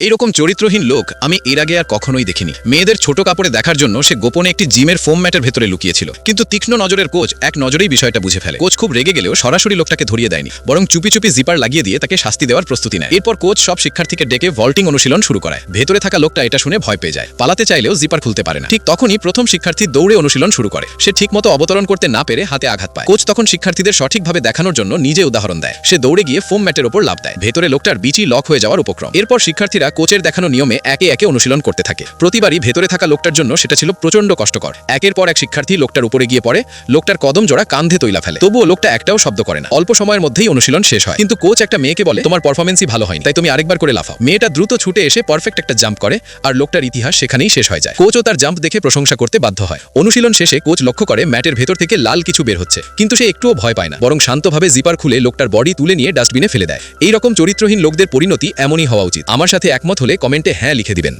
এইরকম চরিত্রহীন লোক আমি এর আগে আর কখনোই দেখিনি। মেয়েদের ছোট কাপড়ে দেখার জন্য সে গোপনে একটি জিমের ফোম ম্যাটের ভেতরে লুকিয়েছিল। কিন্তু তীক্ষ্ণ নজরের কোচ এক নজরেই বিষয়টা বুঝে ফেলে। কোচ খুব রেগে গেলেও সরাসরি লোকটাকে ধরিয়ে দেয়নি, বরং চুপি চুপি জিপার লাগিয়ে দিয়ে তাকে শাস্তি দেওয়ার প্রস্তুতি নেয়। এরপর কোচ সব শিক্ষার্থীকে ডেকে ভল্টিং অনুশীলন শুরু করায়। ভেতরে থাকা লোকটা এটা শুনে ভয় পেয়ে যায়। পালাতে চাইলেও জিপার খুলতে পারে না। ঠিক তখনই প্রথম শিক্ষার্থী দৌড়ে অনুশীলন শুরু করে। সে ঠিকমতো অবতরণ করতে না পেরে হাতে আঘাত পায়। কোচ তখন শিক্ষার্থীদের সঠিকভাবে দেখানোর জন্য নিজে উদাহরণ দেয়। সে দৌড়ে গিয়ে ফোম ম্যাটের ওপর লাভ দেয়। ভেতরে লোকটার বিচি লক হয়ে যাওয়ার উপক্রম। এরপর শিক্ষার্থীরা কোচের দেখানো নিয়মে একে একে অনুশীলন করতে থাকে। প্রতিবারই ভেতরে থাকা লোকটার জন্য সেটা ছিল প্রচণ্ড কষ্টকর। একের পর এক শিক্ষার্থী লোকটার উপরে গিয়ে পড়ে, লোকটার কদম জোড়া কান্ধে তৈলা ফেলে। তবুও লোকটা একটাও শব্দ করে না। অল্প সময়ের মধ্যেই অনুশীলন শেষ হয়। কিন্তু কোচ একটা মেয়েকে বলে, তোমার পারফরমেন্সই ভালো হয়নি, তাই তুমি আরেকবার করে লাফাও। মেয়েটা দ্রুত ছুটে এসে পারফেক্ট একটা জাম্প করে, আর লোকটার ইতিহাস সেখানেই শেষ হয়ে যায়। কোচও তার জাম্প দেখে প্রশংসা করতে বাধ্য হয়। অনুশীলন শেষে কোচ লক্ষ্য করে ম্যাটের ভেতর থেকে লাল কিছু বের হচ্ছে, কিন্তু সে একটুও ভয় পায় না, বরং শান্তভাবে জিপার খুলে লোকটার বডি তুলে নিয়ে ডাস্টবিনে ফেলে দেয়। এইরকম চরিত্রহীন লোকদের পরিণতি এমনই হওয়া উচিত। আমার সাথে একমত হলে কমেন্টে হ্যাঁ লিখে দিবেন।